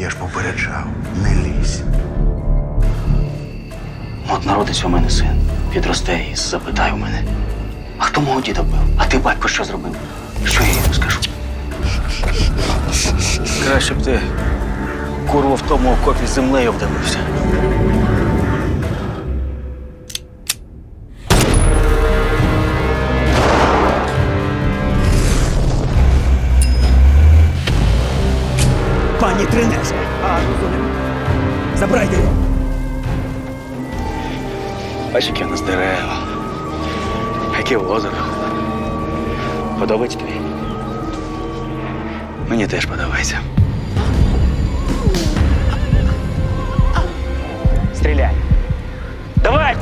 Я ж попереджав, не лізь. От народиться у мене син. Підросте і запитає у мене. А хто мого діда бив? А ти батько що зробив? Що я йому скажу? Краще б ти курву в тому окопі з землею вдивився. пані Тринеж. А, розумію. Забирайте його. Бачиш, які в нас дерева. Яке озеро. Подобається тобі? Мені теж подобається. Стріляй. Давай!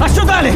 А що далі?